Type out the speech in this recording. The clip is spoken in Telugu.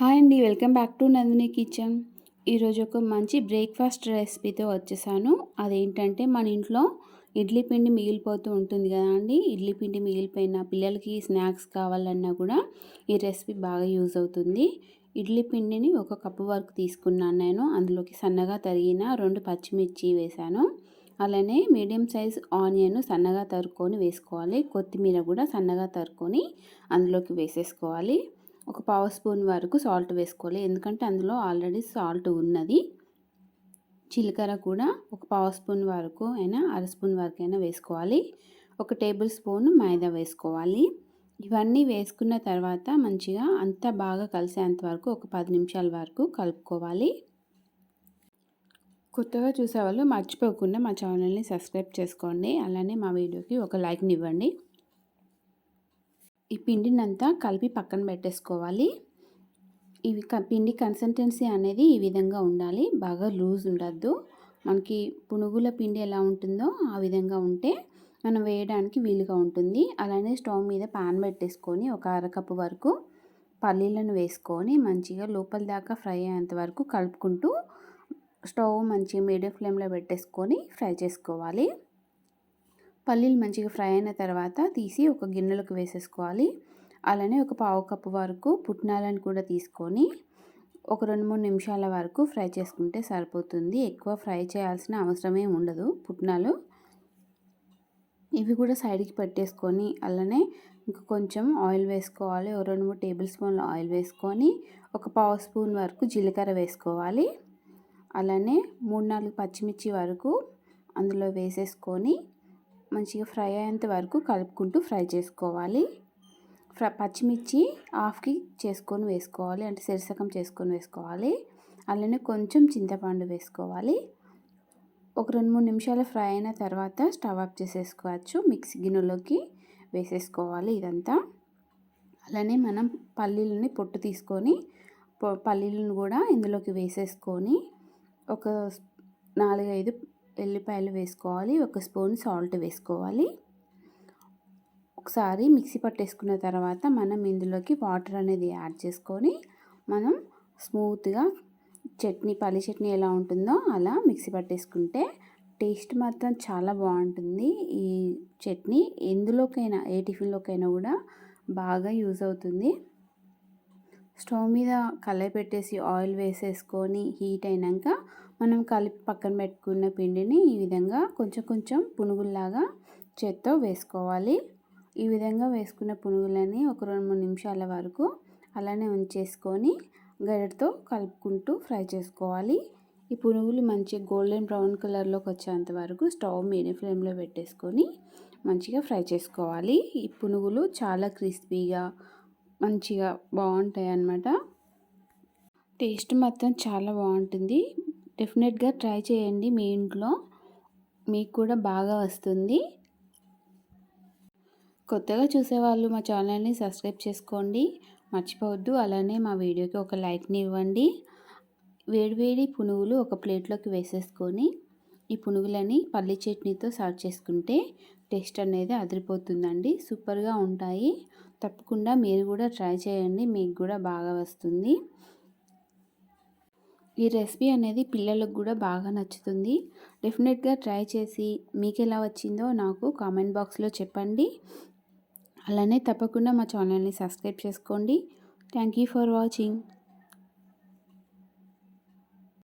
హాయ్ అండి welcome back to Nandini kitchen. ఈరోజు ఒక మంచి బ్రేక్ఫాస్ట్ రెసిపీతో వచ్చేసాను. అదేంటంటే మన ఇంట్లో ఇడ్లీ పిండి మిగిలిపోతూ ఉంటుంది కదా అండి ఇడ్లీ పిండి మిగిలిపోయిన పిల్లలకి స్నాక్స్ కావాలన్నా కూడా ఈ రెసిపీ బాగా యూజ్ అవుతుంది. ఇడ్లీ పిండిని ఒక కప్పు వరకు తీసుకున్నాను నేను. అందులోకి సన్నగా తరిగిన రెండు పచ్చిమిర్చి వేశాను. అలానే మీడియం సైజ్ ఆనియన్ సన్నగా తరుక్కొని వేసుకోవాలి. కొత్తిమీర కూడా సన్నగా తరుక్కొని అందులోకి వేసేసుకోవాలి. ఒక పావు స్పూన్ వరకు సాల్ట్ వేసుకోవాలి. ఎందుకంటే అందులో ఆల్రెడీ సాల్ట్ ఉన్నది. జీలకర్ర కూడా ఒక పావు స్పూన్ వరకు అయినా అర స్పూన్ వరకు అయినా వేసుకోవాలి. ఒక టేబుల్ స్పూన్ మైదా వేసుకోవాలి. ఇవన్నీ వేసుకున్న తర్వాత మంచిగా అంతా బాగా కలిసేంత వరకు ఒక పది నిమిషాల వరకు కలుపుకోవాలి. కొత్తగా చూసేవాళ్ళు మర్చిపోకుండా మా ఛానల్ని సబ్స్క్రైబ్ చేసుకోండి. అలానే మా వీడియోకి ఒక లైక్ని ఇవ్వండి. ఈ పిండిని అంతా కలిపి పక్కన పెట్టేసుకోవాలి. ఇవి పిండి కన్సిస్టెన్సీ అనేది ఈ విధంగా ఉండాలి. బాగా లూజ్ ఉండద్దు. మనకి పునుగుల పిండి ఎలా ఉంటుందో ఆ విధంగా ఉంటే మనం వేయడానికి వీలుగా ఉంటుంది. అలానే స్టవ్ మీద పాన్ పెట్టేసుకొని ఒక అరకప్పు వరకు పల్లీలను వేసుకొని మంచిగా లోపల దాకా ఫ్రై అయ్యేంత వరకు కలుపుకుంటూ స్టవ్ మంచిగా మీడియం ఫ్లేమ్లో పెట్టేసుకొని ఫ్రై చేసుకోవాలి. పల్లీలు మంచిగా ఫ్రై అయిన తర్వాత తీసి ఒక గిన్నెలోకి వేసేసుకోవాలి. అలానే ఒక పావు కప్పు వరకు పుట్నాలను కూడా తీసుకొని ఒక రెండు మూడు నిమిషాల వరకు ఫ్రై చేసుకుంటే సరిపోతుంది. ఎక్కువ ఫ్రై చేయాల్సిన అవసరమే ఉండదు పుట్నాలు. ఇవి కూడా సైడ్కి పెట్టేసుకొని అలానే ఇంకా కొంచెం ఆయిల్ వేసుకోవాలి. ఒక రెండు మూడు టేబుల్ స్పూన్ల ఆయిల్ వేసుకొని ఒక పావు స్పూన్ వరకు జీలకర్ర వేసుకోవాలి. అలానే మూడు నాలుగు పచ్చిమిర్చి వరకు అందులో వేసేసుకొని మంచిగా ఫ్రై అయ్యేంత వరకు కలుపుకుంటూ ఫ్రై చేసుకోవాలి. ఫ్రై పచ్చిమిర్చి హాఫ్కి చేసుకొని వేసుకోవాలి. అంటే సెరసకం చేసుకొని వేసుకోవాలి. అలానే కొంచెం చింతపండు వేసుకోవాలి. ఒక రెండు మూడు నిమిషాలు ఫ్రై అయిన తర్వాత స్టవ్ ఆఫ్ చేసేసుకోవచ్చు. మిక్సీ గిన్నెలోకి వేసేసుకోవాలి ఇదంతా. అలానే మనం పల్లీలని పొట్టు తీసుకొని పల్లీలను కూడా ఇందులోకి వేసేసుకొని ఒక నాలుగైదు ఎల్లిపాయలు వేసుకోవాలి ఒక స్పూన్ సాల్ట్ వేసుకోవాలి. ఒకసారి మిక్సీ పట్టేసుకున్న తర్వాత మనం ఇందులోకి వాటర్ అనేది యాడ్ చేసుకొని మనం స్మూత్గా చట్నీ పల్లి చట్నీ ఎలా ఉంటుందో అలా మిక్సీ పట్టేసుకుంటే టేస్ట్ మాత్రం చాలా బాగుంటుంది. ఈ చట్నీ ఎందులోకైనా ఏ టిఫిన్లోకైనా కూడా బాగా యూజ్ అవుతుంది. స్టవ్ మీద కళాయి పెట్టేసి ఆయిల్ వేసేసుకొని హీట్ అయినాక మనం కలిపి పక్కన పెట్టుకున్న పిండిని ఈ విధంగా కొంచెం కొంచెం పునుగుల్లాగా చేత్తో వేసుకోవాలి. ఈ విధంగా వేసుకున్న పునుగులని ఒక రెండు మూడు నిమిషాల వరకు అలానే ఉంచేసుకొని గరిటతో కలుపుకుంటూ ఫ్రై చేసుకోవాలి. ఈ పునుగులు మంచి గోల్డెన్ బ్రౌన్ కలర్లోకి వచ్చేంత వరకు స్టవ్ మీడియం ఫ్లేమ్లో పెట్టేసుకొని మంచిగా ఫ్రై చేసుకోవాలి. ఈ పునుగులు చాలా క్రిస్పీగా మంచిగా బాగుంటాయి అన్నమాట టేస్ట్ మాత్రం చాలా బాగుంటుంది. డెఫినెట్గా ట్రై చేయండి మీ ఇంట్లో. మీకు కూడా బాగా వస్తుంది. కొత్తగా చూసేవాళ్ళు మా ఛానల్ని సబ్స్క్రైబ్ చేసుకోండి. మర్చిపోవద్దు. అలానే మా వీడియోకి ఒక లైక్ని ఇవ్వండి. వేడివేడి పునుగులు ఒక ప్లేట్లోకి వేసేసుకొని ఈ పునుగులని పల్లి చట్నీతో సర్వ్ చేసుకుంటే టేస్ట్ అనేది అదిరిపోతుందండి. సూపర్గా ఉంటాయి. తప్పకుండా మీరు కూడా ట్రై చేయండి. మీకు కూడా బాగా వస్తుంది. ఈ రెసిపీ అనేది పిల్లలకు కూడా బాగా నచ్చుతుంది. డెఫినెట్గా ట్రై చేసి మీకు ఎలా వచ్చిందో నాకు కామెంట్ బాక్స్లో చెప్పండి. అలానే తప్పకుండా మా ఛానల్ని సబ్స్క్రైబ్ చేసుకోండి. Thank you for watching.